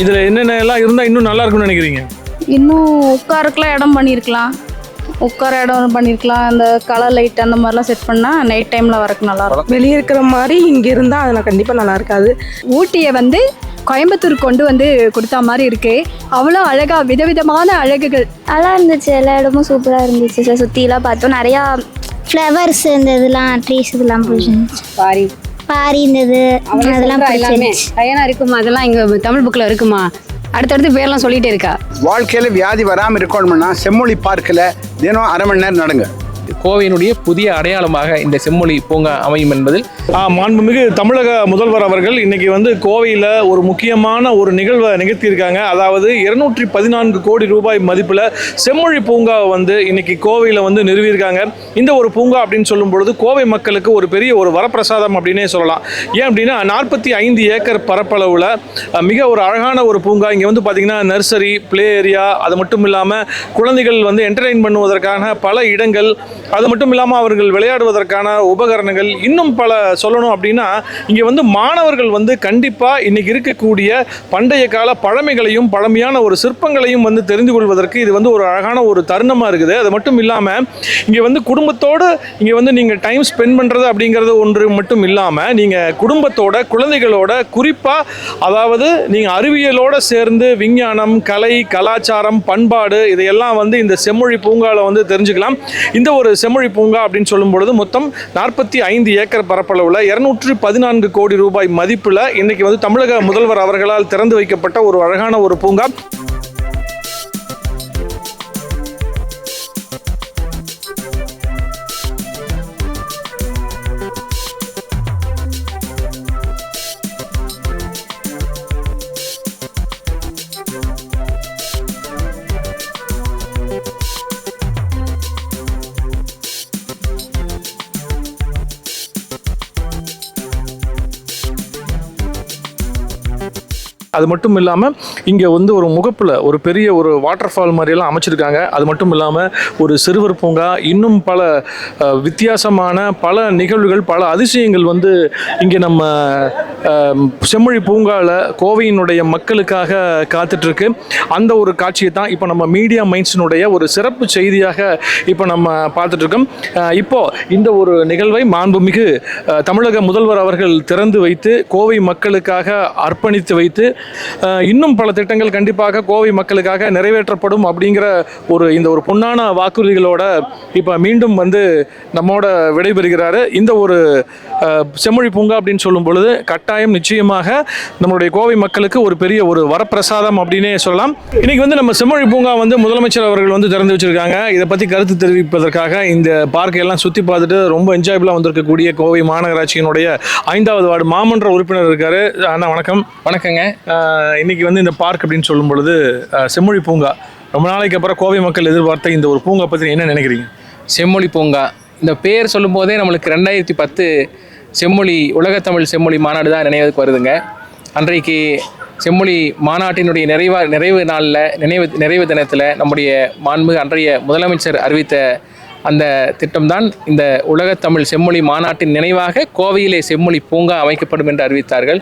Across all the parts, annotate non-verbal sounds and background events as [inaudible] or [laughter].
இதில் என்னென்ன எல்லாம் இருந்தால் இன்னும் நல்லா இருக்கும்னு நினைக்கிறீங்க? இன்னும் உட்காருக்குலாம் இடம் பண்ணியிருக்கலாம் உட்கார இடம் பண்ணியிருக்கலாம் அந்த கலர் லைட் அந்த மாதிரிலாம் செட் பண்ணால் நைட் டைமில் வரக்கு நல்லாயிருக்கும் வெளியே இருக்கிற மாதிரி இங்கே இருந்தால் அதில் கண்டிப்பாக நல்லா இருக்காது. ஊட்டியை வந்து கோயம்புத்தூர் கொண்டு வந்து கொடுத்தா மாதிரி இருக்கு. அவ்வளோ அழகா விதவிதமான அழகுகள். நல்லா இருந்துச்சு. எல்லா இடமும் சூப்பராக இருந்துச்சு. சார் சுற்றிலாம் பார்த்தோம். நிறையா ஃப்ளவர்ஸ் இந்த இதெல்லாம் ட்ரீஸ் இதெல்லாம் பிடிச்சிருந்துச்சு பாரி பாரி இருந்தது அதெல்லாம் எல்லாமே. இருக்குமா? அதெல்லாம் இங்க தமிழ் புக்கில் இருக்குமா? அடுத்தடுத்து பேர்லாம் சொல்லிட்டே இருக்கா? வாழ்க்கையில் வியாதி வராமல் இருக்கணும்னா செம்மொழி பார்க்கில் தினம் அரை மணி நேரம் நடங்க. கோவையினுடைய புதிய அடையாளமாக இந்த செம்மொழி பூங்கா அமையும் என்பதில் மாண்புமிகு தமிழக முதல்வர் அவர்கள் இன்னைக்கு வந்து கோவையில் ஒரு முக்கியமான ஒரு நிகழ்வை நிகழ்த்தியிருக்காங்க. அதாவது இருநூற்றி பதினான்கு கோடி ரூபாய் மதிப்பில் செம்மொழி பூங்காவை வந்து இன்னைக்கு கோவையில் வந்து நிறுவியிருக்காங்க. இந்த ஒரு பூங்கா அப்படின்னு சொல்லும் பொழுது கோவை மக்களுக்கு ஒரு பெரிய ஒரு வரப்பிரசாதம் அப்படின்னே சொல்லலாம். ஏன் அப்படின்னா நாற்பத்தி ஐந்து ஏக்கர் பரப்பளவில் மிக ஒரு அழகான ஒரு பூங்கா. இங்கே வந்து பார்த்திங்கன்னா நர்சரி ப்ளே ஏரியா அது மட்டும் இல்லாமல் குழந்தைகள் வந்து என்டர்டெயின் பண்ணுவதற்கான பல இடங்கள் அது மட்டும் இல்லாமல் அவர்கள் விளையாடுவதற்கான உபகரணங்கள் இன்னும் பல சொல்லணும் அப்படின்னா இங்கே வந்து மாணவர்கள் வந்து கண்டிப்பாக இன்னைக்கு இருக்கக்கூடிய பண்டைய கால பழமைகளையும் பழமையான ஒரு சிற்பங்களையும் வந்து தெரிந்து கொள்வதற்கு இது வந்து ஒரு அழகான ஒரு தருணமாக இருக்குது. அது மட்டும் இல்லாமல் இங்கே வந்து குடும்பத்தோடு இங்கே வந்து நீங்கள் டைம் ஸ்பெண்ட் பண்ணுறது அப்படிங்கிறது ஒன்று மட்டும் இல்லாமல் நீங்கள் குடும்பத்தோட குழந்தைகளோட குறிப்பாக அதாவது நீங்கள் அறிவியலோடு சேர்ந்து விஞ்ஞானம் கலை கலாச்சாரம் பண்பாடு இதையெல்லாம் வந்து இந்த செம்மொழி பூங்காவில் வந்து தெரிஞ்சுக்கலாம். இந்த ஒரு செம்மொழி பூங்கா அப்படின்னு சொல்லும் பொழுது மொத்தம் நாற்பத்தி ஐந்து ஏக்கர் பரப்பளவில் இருநூற்று பதினான்கு கோடி ரூபாய் மதிப்பில் இன்னைக்கு வந்து தமிழக முதல்வர் அவர்களால் திறந்து வைக்கப்பட்ட ஒரு அழகான ஒரு பூங்கா. அது மட்டும் இல்லாமல் இங்கே வந்து ஒரு முகப்பில் ஒரு பெரிய ஒரு வாட்டர் ஃபால் மாதிரியெல்லாம் அமைச்சிருக்காங்க. அது மட்டும் இல்லாமல் ஒரு சிறுவர் பூங்கா இன்னும் பல வித்தியாசமான பல நிகழ்வுகள் பல அதிசயங்கள் வந்து இங்கே நம்ம செம்மொழி பூங்காவில் கோவையினுடைய மக்களுக்காக காத்துட்ருக்கு. அந்த ஒரு காட்சியை தான் இப்போ நம்ம மீடியா மைண்ட்ஸினுடைய ஒரு சிறப்பு செய்தியாக இப்போ நம்ம பார்த்துட்ருக்கோம். இப்போது இந்த ஒரு நிகழ்வை மாண்புமிகு தமிழக முதல்வர் அவர்கள் திறந்து வைத்து கோவை மக்களுக்காக அர்ப்பணித்து வைத்து இன்னும் பல திட்டங்கள் கண்டிப்பாக கோவை மக்களுக்காக நிறைவேற்றப்படும் அப்படிங்கிற ஒரு இந்த ஒரு பொன்னான வாக்குறுதிகளோட இப்போ மீண்டும் வந்து நம்மோட விடைபெறுகிறாரு. இந்த ஒரு செம்மொழி பூங்கா அப்படின்னு சொல்லும் பொழுது கட்டாயம் நிச்சயமாக நம்மளுடைய கோவை மக்களுக்கு ஒரு பெரிய ஒரு வரப்பிரசாதம் அப்படின்னே சொல்லலாம். இன்னைக்கு வந்து நம்ம செம்மொழி பூங்கா வந்து முதலமைச்சர் அவர்கள் வந்து திறந்து வச்சிருக்காங்க. இதை பற்றி கருத்து தெரிவிப்பதற்காக இந்த பார்க்கை எல்லாம் சுற்றி பார்த்துட்டு ரொம்ப என்ஜாயபிளாக வந்திருக்கக்கூடிய கோவை மாநகராட்சியினுடைய ஐந்தாவது வார்டு மாமன்ற உறுப்பினர் இருக்காரு. அண்ணா வணக்கம். வணக்கங்க. இன்னைக்கு வந்து இந்த பார்க் அப்படின்னு சொல்லும் பொழுது செம்மொழி பூங்கா. ரொம்ப நாளைக்கு அப்புறம் கோவை மக்கள் எதிர்பார்த்த இந்த ஒரு பூங்கா பற்றி என்ன நினைக்கிறீங்க? செம்மொழி பூங்கா. இந்த பேர் சொல்லும்போதே நம்மளுக்கு ரெண்டாயிரத்தி பத்து செம்மொழி உலகத்தமிழ் செம்மொழி மாநாடு தான் நினைவுக்கு வருதுங்க. அன்றைக்கு செம்மொழி மாநாட்டினுடைய நிறைவா நிறைவு நாளில் நினைவு நிறைவு தினத்தில் நம்முடைய மாண்பு அன்றைய முதலமைச்சர் அறிவித்த அந்த திட்டம்தான் இந்த உலகத்தமிழ் செம்மொழி மாநாட்டின் நினைவாக கோவையிலே செம்மொழி பூங்கா அமைக்கப்படும் என்று அறிவித்தார்கள்.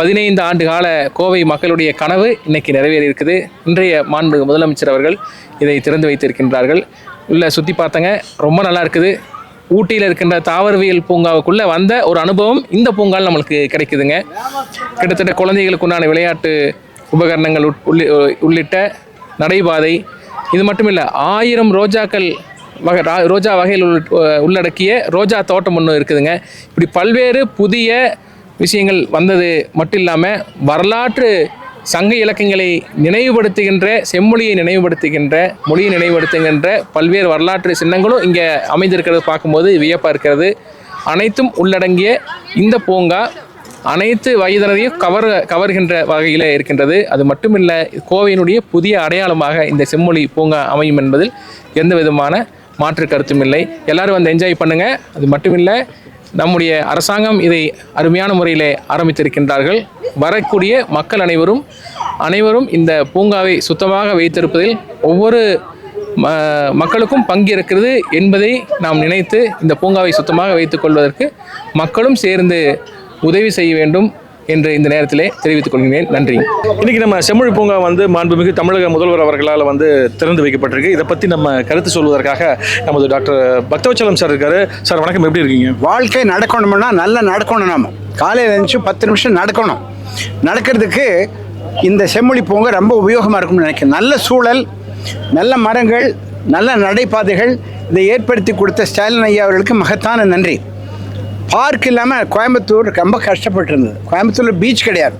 பதினைந்து ஆண்டு கால கோவை மக்களுடைய கனவு இன்னைக்கு நிறைவேறி இருக்குது இன்றைய மாண்பு முதலமைச்சர் அவர்கள் இதை திறந்து வைத்திருக்கின்றார்கள். உள்ள சுற்றி பார்த்தங்க ரொம்ப நல்லா இருக்குது. ஊட்டியில் இருக்கின்ற தாவரவியல் பூங்காவுக்குள்ளே வந்த ஒரு அனுபவம் இந்த பூங்கால் நம்மளுக்கு கிடைக்குதுங்க. கிட்டத்தட்ட குழந்தைகளுக்கு உண்டான விளையாட்டு உபகரணங்கள் உட்- உள்ளி- உள்ளிட்ட நடைபாதை. இது மட்டும் இல்லை ஆயிரம் ரோஜாக்கள் வகை ரோஜா வகையில் உள்- உள்ளடக்கிய ரோஜா தோட்டம் ஒன்று இருக்குதுங்க. இப்படி பல்வேறு புதிய விஷயங்கள் வந்தது மட்டும் இல்லாமல் வரலாற்று சங்க இலக்கியங்களை நினைவுபடுத்துகின்ற செம்மொழியை நினைவுபடுத்துகின்ற மொழியை நினைவுபடுத்துகின்ற பல்வேறு வரலாற்று சின்னங்களும் இங்கே அமைந்திருக்கிறது பார்க்கும்போது வியப்பாக இருக்கிறது. அனைத்தும் உள்ளடங்கிய இந்த பூங்கா அனைத்து வயதினரையும் கவர் கவர்கின்ற வகையில் இருக்கின்றது. அது மட்டுமில்லை கோவையினுடைய புதிய அடையாளமாக இந்த செம்மொழி பூங்கா அமையும் என்பதில் எந்த விதமான மாற்று கருத்தும் இல்லை. எல்லோரும் வந்து என்ஜாய் பண்ணுங்கள் அது மட்டுமில்லை நம்முடைய அரசாங்கம் இதை அருமையான முறையில் ஆரம்பித்திருக்கின்றார்கள். வரக்கூடிய மக்கள் அனைவரும் அனைவரும் இந்த பூங்காவை சுத்தமாக வைத்திருப்பதில் ஒவ்வொரு ம மக்களுக்கும் பங்கு இருக்கிறது என்பதை நாம் நினைத்து இந்த பூங்காவை சுத்தமாக வைத்துக் கொள்வதற்கு மக்களும் சேர்ந்து உதவி செய்ய வேண்டும். என்று இந்த நேரத்திலே தெரிவித்துக் கொள்கிறேன். நன்றி. இன்னைக்கு நம்ம செம்மொழி பூங்கா வந்து மாண்புமிகு தமிழக முதல்வர் அவர்களால் வந்து திறந்து வைக்கப்பட்டிருக்கு. இதை பற்றி நம்ம கருத்து சொல்வதற்காக நமது டாக்டர் பக்தவச்சலம் சார் இருக்காரு. சார் வணக்கம். எப்படி இருக்கீங்க? வாழ்க்கை நடக்கணும்னா நல்லா நடக்கணும் நாம. காலையில் எழுந்துச்சு பத்து நிமிஷம் நடக்கணும். நடக்கிறதுக்கு இந்த செம்மொழி பூங்கா ரொம்ப உபயோகமாக இருக்கும்னு நினைக்கிறேன். நல்ல சூழல் நல்ல மரங்கள் நல்ல நடைபாதைகள் இதை ஏற்படுத்தி கொடுத்த ஸ்டாலின் ஐயா அவர்களுக்கு மகத்தான நன்றி. பார்க் இல்லாமல் கோயம்புத்தூர் ரொம்ப கஷ்டப்பட்டு இருந்தது. கோயம்புத்தூரில் பீச் கிடையாது.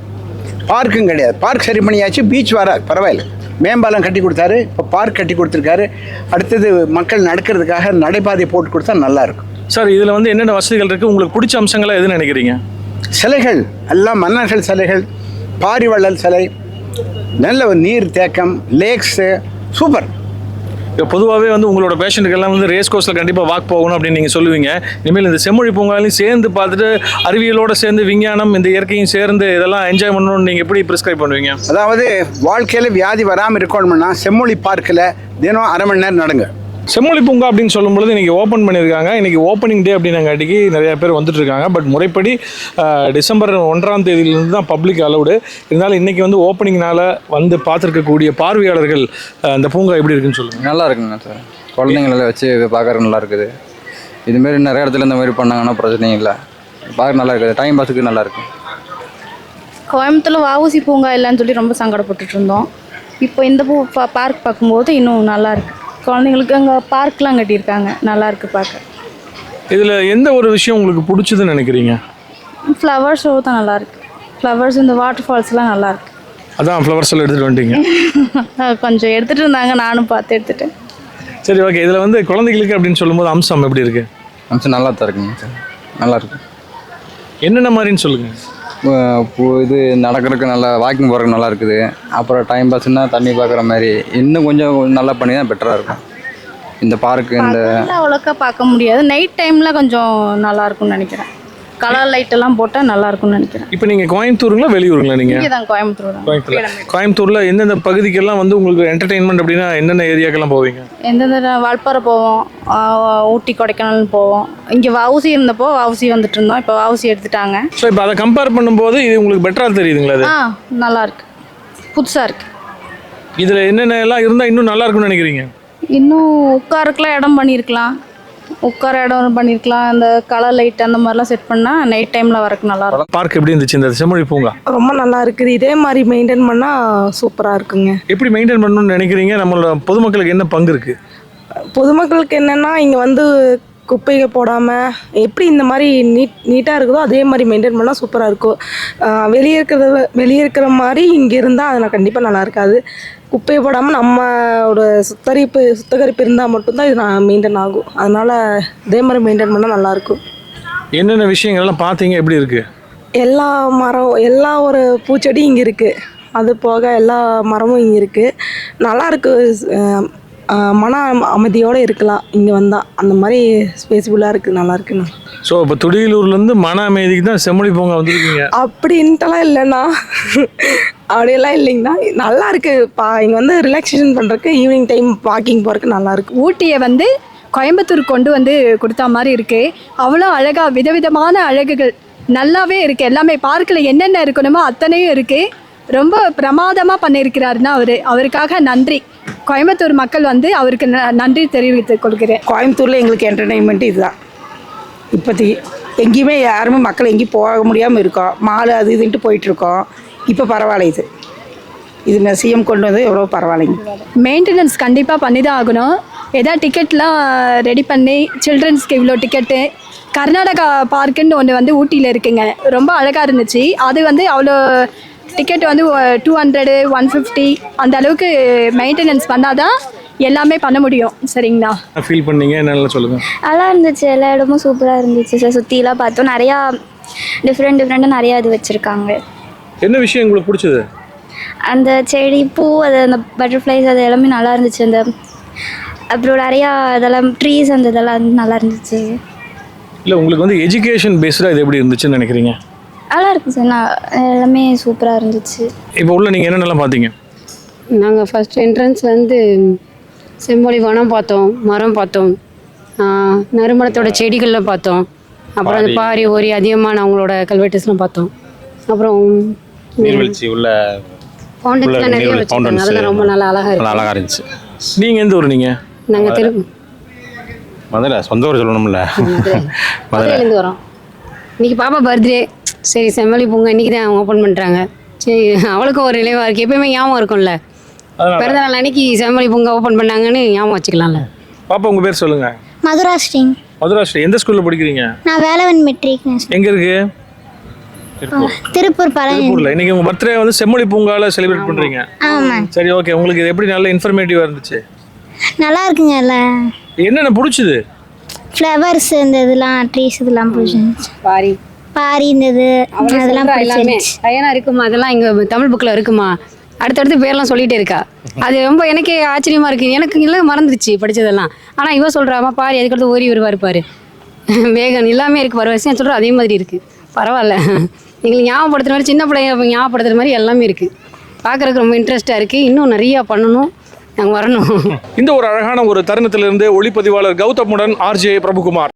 பார்க்கும் கிடையாது. பார்க் சரி பண்ணியாச்சு பீச் வராது பரவாயில்ல. மேம்பாலம் கட்டி கொடுத்தாரு இப்போ பார்க் கட்டி கொடுத்துருக்காரு. அடுத்தது மக்கள் நடக்கிறதுக்காக நடைபாதை போட்டு கொடுத்தா நல்லா இருக்கும். சார் இதில் வந்து என்னென்ன வசதிகள் இருக்குது உங்களுக்கு பிடிச்ச அம்சங்களா எதுன்னு நினைக்கிறீங்க? சிலைகள் எல்லாம் மன்னர்கள் சிலைகள் பாரிவள்ளல் சிலை நல்ல நீர் தேக்கம் லேக்ஸு சூப்பர் பொதுவாகவே வந்து உங்களோட பேஷண்ட்டுக்கெல்லாம் வந்து ரேஸ் கோர்ஸில் கண்டிப்பாக வாக் போகணும் அப்படின்னு நீங்கள் சொல்லுவீங்க. இனிமேல் இந்த செம்மொழி பூங்காலையும் சேர்ந்து பார்த்துட்டு அறிவியலோட சேர்ந்து விஞ்ஞானம் இந்த இயற்கையும் சேர்ந்து இதெல்லாம் என்ஜாய் பண்ணணும்னு நீங்கள் எப்படி ப்ரிஸ்கிரைப் பண்ணுவீங்க? அதாவது வாழ்க்கையில் வியாதி வராமல் இருக்கணும்னா செம்மொழி பார்க்கில் தினம் அரை மணி நேரம் நடங்க. செம்மொழி பூங்கா அப்படின்னு சொல்லும்பொழுது இன்னைக்கு ஓப்பன் பண்ணியிருக்காங்க. இன்னைக்கு ஓப்பனிங் டே அப்படின்னங்காட்டிக்கு நிறைய பேர் வந்துட்டு இருக்காங்க பட் முறைப்படி டிசம்பர் ஒன்றாம் தேதியிலிருந்து தான் பப்ளிக் அலௌடு இருந்தாலும் இன்னைக்கு வந்து ஓப்பனிங்னால வந்து பார்த்துருக்கக்கூடிய பார்வையாளர்கள் அஹ், இந்த பூங்கா எப்படி இருக்குன்னு சொல்லுங்கள் நல்லா இருக்குங்க சார். குழந்தைங்கள வச்சு பார்க்கறதுக்கு நல்லா இருக்குது. இதுமாரி நிறைய இடத்துல இந்த மாதிரி பண்ணாங்கன்னா பிரச்சனை இல்லை. பார்க்க நல்லா இருக்குது. டைம் பாஸுக்கு நல்லா இருக்கு. கோயம்புத்தூர்ல வஉசி பூங்கா இல்லைன்னு சொல்லி ரொம்ப சங்கடப்பட்டுட்டு இருந்தோம். இப்போ இந்த பூ பார்க் பார்க்கும்போது இன்னும் நல்லா இருக்கு. குழந்தைங்களுக்கு அங்கே பார்க்லாம் கட்டியிருக்காங்க. நல்லா இருக்கு பார்க்க இதில் எந்த ஒரு விஷயம் உங்களுக்கு பிடிச்சதுன்னு நினைக்கிறீங்க? ஃப்ளவர் ஷோ தான் நல்லா இருக்கு. ஃப்ளவர்ஸ் இந்த வாட்டர் ஃபால்ஸ்லாம் நல்லா இருக்கு. அதான் ஃப்ளவர்ஸ் எல்லாம் எடுத்துகிட்டு வந்துட்டீங்க. [laughs] கொஞ்சம் எடுத்துட்டு இருந்தாங்க நானும் பார்த்து எடுத்துட்டேன். சரி ஓகே இதில் வந்து குழந்தைகளுக்கு அப்படின்னு சொல்லும்போது அம்சம் எப்படி இருக்கு? அம்சம் நல்லா தான் இருக்குங்க சார் நல்லா இருக்கு. என்னென்ன மாதிரின்னு சொல்லுங்கள் இது நடக்கிறதுக்கு நல்லா வாக்கிங் போகிறதுக்கு நல்லா இருக்குது. அப்புறம் டைம் பாஸ்னா தண்ணி பார்க்குற மாதிரி. இன்னும் கொஞ்சம் நல்லா பண்ணி தான் பெட்டராக இருக்கும். இந்த பார்க்கு இந்த அவ்வளோக்கா பார்க்க முடியாது. நைட் டைமில் கொஞ்சம் நல்லா இருக்கும்னு நினைக்கிறேன். கலர் லைட் எல்லாம் போட்டால் நல்லா இருக்கும்னு நினைக்கிறேன். இப்போ நீங்கள் கோயம்புத்தூருங்களா வெளியூருங்களா நீங்கள் இங்கே தான் கோயம்புத்தூர் தான் கோயம்புத்தூர்ல கோயம்புத்தூர்ல எந்தெந்த பகுதிக்கெல்லாம் வந்து உங்களுக்கு என்டர்டெயின்மெண்ட் அப்படின்னா என்னென்ன ஏரியாக்கெல்லாம் போவீங்க? எந்தெந்த வால்பாறை போவோம். ஊட்டி கொடைக்கானல் போவோம். இங்கே வவுசி இருந்தப்போ வவுசி வந்துட்டு இருந்தோம். இப்போ வவுசி எடுத்துட்டாங்க. ஸோ இப்போ அதை கம்பேர் பண்ணும்போது இது உங்களுக்கு பெட்டராக தெரியுதுங்களா அது? ஆ நல்லா இருக்கு. புதுசாக இருக்கு. இதில் என்னென்ன எல்லாம் இருந்தால் இன்னும் நல்லா இருக்கும்னு நினைக்கிறீங்க? இன்னும் உட்காருக்குலாம் இடம் பண்ணியிருக்கலாம் உட்கார இடம் பண்ணியிருக்கலாம் அந்த கலர் லைட் அந்த மாதிரிலாம் செட் பண்ணால் நைட் டைமில் வரக்கு நல்லா இருக்கும். பார்க் எப்படி இருந்துச்சு இந்த செம்மொழி பூங்கா? ரொம்ப நல்லா இருக்குது. இதே மாதிரி மெயின்டைன் பண்ணால் சூப்பராக இருக்குங்க. எப்படி மெயின்டைன் பண்ணணும்னு நினைக்கிறீங்க? நம்மளோட பொதுமக்களுக்கு என்ன பங்கு இருக்கு? பொதுமக்களுக்கு என்னென்னா இங்கே வந்து குப்பைகள் போடாமல் எப்படி இந்த மாதிரி நீட் நீட்டாக இருக்குதோ அதே மாதிரி மெயின்டைன் பண்ணால் சூப்பராக இருக்கும். வெளியே இருக்கிறத வெளியே இருக்கிற மாதிரி இங்கே இருந்தால் அதில் கண்டிப்பாக நல்லா இருக்காது. குப்பையை போடாமல் நம்மளோட சுத்தரிப்பு சுத்தகரிப்பு இருந்தால் மட்டும்தான் இது நான் மெயின்டைன் ஆகும். அதனால் இதே மாதிரி மெயின்டைன் பண்ணால் நல்லாயிருக்கும் என்னென்ன விஷயங்கள் எல்லாம் பார்த்தீங்க? எப்படி இருக்கு? எல்லா மரம் எல்லா ஒரு பூச்செடி இங்கே இருக்குது அது போக எல்லா மரமும் இங்கே இருக்குது நல்லா இருக்கு. அஹ் அஹ் மன அம- அமைதியோடு இருக்கலாம். இங்கே வந்தால் அந்த மாதிரி ஸ்பேஸ்ஃபுல்லாக இருக்குது நல்லா இருக்குண்ணா ஸோ இப்போ துடியலூர்லேருந்து மன அமைதிக்கு தான் செம்மொழி பூங்கா வந்திருக்கீங்க. அப்படின்ட்டுலாம் இல்லைண்ணா. அப்படியெல்லாம் இல்லைங்கண்ணா. நல்லா இருக்கு. பா இங்கே வந்து ரிலாக்ஸேஷன் பண்ணுறதுக்கு ஈவினிங் டைம் வாக்கிங் போகிறதுக்கு நல்லா இருக்கு. ஊட்டியை வந்து கோயம்புத்தூர் கொண்டு வந்து கொடுத்தா மாதிரி இருக்கு. அவ்வளோ அழகா விதவிதமான அழகுகள் நல்லாவே இருக்கு. எல்லாமே பார்க்கில் என்னென்ன இருக்கணுமோ அத்தனையும் இருக்கு. ரொம்ப பிரமாதமாக பண்ணியிருக்கிறாருன்னா அவர். அவருக்காக நன்றி. கோயம்புத்தூர் மக்கள் வந்து அவருக்கு நன்றி தெரிவித்துக் கொள்கிறேன். கோயம்புத்தூரில் எங்களுக்கு என்டர்டெயின்மெண்ட் இதுதான். இப்போதைக்கு எங்கேயுமே யாருமே மக்கள் எங்கேயும் போக முடியாமல் இருக்கோம். மாலு அது இதுன்ட்டு போயிட்டுருக்கோம். இப்போ பரவாயில்ல இது. இது சிஎம் கொண்டு வந்து எவ்வளோ பரவாயில்லைங்க. மெயின்டெனன்ஸ் கண்டிப்பாக பண்ணி தான் ஆகணும் ஏதாவது டிக்கெட்லாம் ரெடி பண்ணி சில்ட்ரன்ஸ்க்கு இவ்வளோ டிக்கெட்டு கர்நாடகா பார்க்குன்னு ஒன்று வந்து ஊட்டியில் இருக்குங்க. ரொம்ப அழகாக இருந்துச்சு. அது வந்து அவ்வளோ டிக்கெட் வந்து டூ ஹண்ட்ரடு ஒன் ஃபிஃப்டி அந்த அளவுக்கு மெயின்டெனன்ஸ் பண்ணாதான் எல்லாமே பண்ண முடியும். சரிங்களா? ஃபீல் பண்ணீங்க? என்னெல்லாம் சொல்லுங்கள் நல்லா இருந்துச்சு. எல்லா இடமும் சூப்பராக இருந்துச்சு. சார் சுற்றிலாம் பார்த்தோம். நிறையா டிஃப்ரெண்ட் டிஃப்ரெண்ட்டாக நிறையா இது வச்சுருக்காங்க. என்ன விஷயம் உங்களுக்கு பிடிச்சது? அந்த செடி பூ அது அந்த பட்டர்ஃப்ளைஸ் அது எல்லாமே நல்லா இருந்துச்சு. அந்த அப்புறம் நிறையா இதெல்லாம் ட்ரீஸ் அந்த இதெல்லாம் வந்து நல்லா இருந்துச்சு. இல்லை உங்களுக்கு வந்து எஜுகேஷன் பேஸ்டாக இது எப்படி இருந்துச்சுன்னு நினைக்கிறீங்க? நல்லா இருக்கு சார் நான் எல்லாமே சூப்பராக இருந்துச்சு. இப்போ உள்ள நீங்கள் என்னென்னலாம் பார்த்தீங்க? நாங்கள் ஃபஸ்ட் என்ட்ரன்ஸ் வந்து செம்மொழி வனம் பார்த்தோம் மரம் பார்த்தோம் நறுமணத்தோட செடிகள்லாம் பார்த்தோம். அப்புறம் அந்த பாரி ஓரி அதிகமான அவங்களோட கல்வெட்டுஸ்லாம் பார்த்தோம். அப்புறம் நீர்வீழ்ச்சி உள்ள ஃபவுண்டன்ஸ்லாம் நிறைய வச்சுருக்காங்க. அதெல்லாம் ரொம்ப நல்லா அழகாக இருக்கு அழகாக இருந்துச்சு. நீங்கள் எந்த ஊர் நீங்கள் நாங்கள் திரு மதுரை சொந்த ஊர் சொல்லணும்ல. மதுரை. மதுரை. மதுரையிலேருந்து வரோம். இன்னைக்கு பாப்பா பர்த்டே சரி செம்மொழி பூங்கா இன்னைக்கு தான் ஓப்பன் பண்ணுறாங்க சரி அவளுக்கும் ஒரு நினைவாக இருக்குது எப்பயுமே ஞாபகம் இருக்கும்ல? பிறந்த நாள் அன்னைக்கு செம்மொழி பூங்கா ஓப்பன் பண்ணாங்கன்னு ஞாபகம் வச்சுக்கலாம்ல? பாப்பா உங்கள் பேர் சொல்லுங்கள் மதுரா ஸ்ரீங். மதுரா ஸ்ரீ எந்த ஸ்கூலில் படிக்கிறீங்க? நான் வேலவன் மெட்ரிக் எங்கே இருக்கு? திருப்பூர் பழனி. திருப்பூரில். இன்னைக்கு உங்கள் பர்த்டே வந்து செம்மொழி பூங்காவில் செலிப்ரேட் பண்ணுறீங்க ஆமாம் சரி ஓகே உங்களுக்கு இது எப்படி நல்ல இன்ஃபர்மேட்டிவாக இருந்துச்சு? நல்லா இருக்குங்கல்ல. என்னென்ன பிடிச்சது? ஃப்ளவர்ஸ் இந்த இதெல்லாம் ட்ரீஸ் இதெல்லாம் பிடிச்சிருந்துச்சு. பாரி இது அதெல்லாம் எல்லாமே. பையனா இருக்குமா? அதெல்லாம் இங்கே தமிழ் புக்கில் இருக்குமா? அடுத்தடுத்து பேர்லாம் சொல்லிட்டே இருக்கா. அது ரொம்ப எனக்கே ஆச்சரியமா இருக்கு. எனக்கு எல்லாம் மறந்துருச்சு படிச்சதெல்லாம். ஆனால் இவ சொல்றாமா பாரு அதுக்கடுத்து ஓரி வருவார் பாரு. [laughs] வேகன் எல்லாமே இருக்கு வர வயசு சொல்கிறோம் அதே மாதிரி இருக்கு. பரவாயில்ல. எங்களுக்கு ஞாபகப்படுத்துற மாதிரி சின்ன பிள்ளைங்க ஞாபகப்படுத்துற மாதிரி எல்லாமே இருக்கு. பார்க்கறதுக்கு ரொம்ப இன்ட்ரெஸ்டாக இருக்கு. இன்னும் நிறையா பண்ணணும். நாங்கள் வரணும். இந்த ஒரு அழகான ஒரு தருணத்திலிருந்து ஒளிப்பதிவாளர் கௌதமுடன் ஆர்ஜே பிரபுகுமார்.